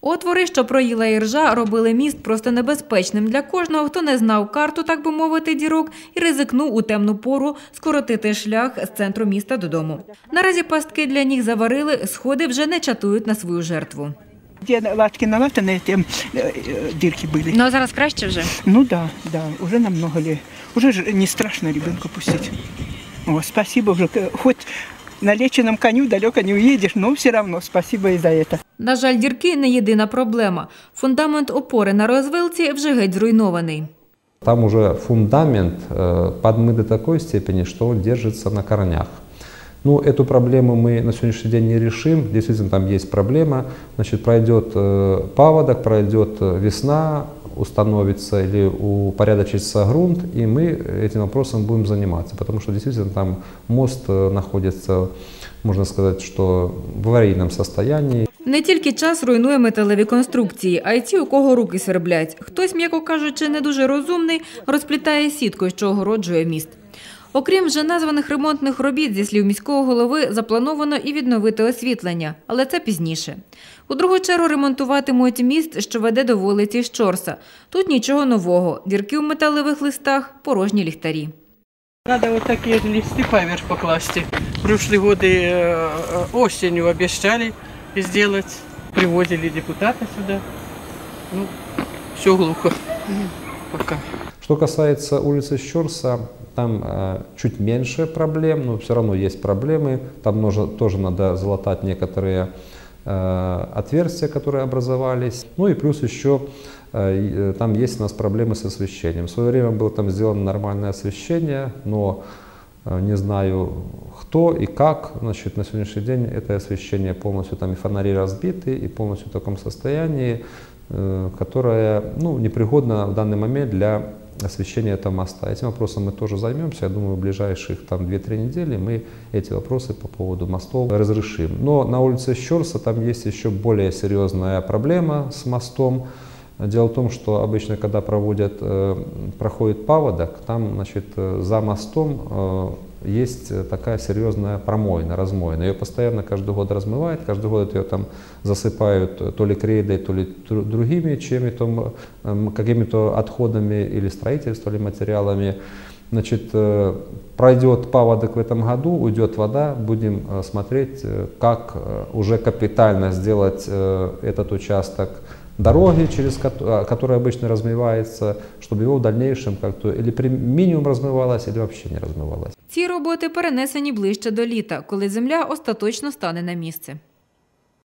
Отвори, що проїла іржа, робили міст просто небезпечним для кожного, хто не знав карту, так би мовити, дірок, і ризикнув у темну пору скоротити шлях з центру міста додому. Наразі пастки для них заварили, сходи вже не чатують на свою жертву. Где латки налатаны, тем э, э, дырки были. Ну а зараз краще вже. Ну да, да, уже намного ли. Уже же не страшно ребенка пустить. О, спасибо уже. э, Хоть на леченом коню далеко не уедешь, но все равно спасибо и за это. На жаль, дірки не єдина проблема. Фундамент опори на розвилці вже геть зруйнований. Там уже фундамент э, подмыт до такой степени, что он держится на корнях. Ну, эту проблему мы на сегодняшний день не решим. Действительно, там есть проблема. Значит, пройдет э, паводок, пройдет э, весна, установится или упорядочится грунт, и мы этим вопросом будем заниматься. Потому что действительно там мост э, находится, можно сказать, что в аварийном состоянии. Не тільки час руйнує металеві конструкції, а й ті, у кого руки сверблять. Хтось, м'яко кажучи, не дуже розумний, розплітає сітку, що огороджує міст. Окрім вже названих ремонтних робіт, зі слів міського голови, заплановано і відновити освітлення, але це пізніше. У другу чергу ремонтуватимуть міст, що веде до вулиці Щорса. Тут нічого нового. Дірки у металевих листах, порожні ліхтарі. Надо вот такие листы поверх покласти. В прошлые годы э, э, осенью обещали сделать. Привозили депутата сюда. Ну, все глухо. М, Пока. Что касается улицы Щорса, там э, чуть меньше проблем, но все равно есть проблемы. Там нужно, тоже надо залатать некоторые э, отверстия, которые образовались. Ну и плюс еще э, э, там есть у нас проблемы с освещением. В свое время было там сделано нормальное освещение, но э, не знаю кто и как. Значит, на сегодняшний день это освещение полностью, там и фонари разбиты, и полностью в таком состоянии, э, которое ну, непригодно в данный момент для освещения этого моста. Этим вопросом мы тоже займемся. Я думаю, в ближайших там 2-3 недели мы эти вопросы по поводу мостов разрешим. Но на улице Щерса там есть еще более серьезная проблема с мостом. Дело в том, что обычно, когда проводят, э, проходит паводок, там значит, э, за мостом э, есть такая серьезная промоина, размоина. Ее постоянно каждый год размывает, каждый год ее там засыпают то ли крейдой, то ли другими чем-то, какими-то отходами или строительством, или материалами. Значит, пройдет паводок в этом году, уйдет вода, будем смотреть, как уже капитально сделать этот участок дороги, через кото- а, который обычно размывается, чтобы его в дальнейшем как-то или при минимум размывалось, или вообще не размывалось. Ці роботи перенесені ближче до літа, коли земля остаточно стане на місце.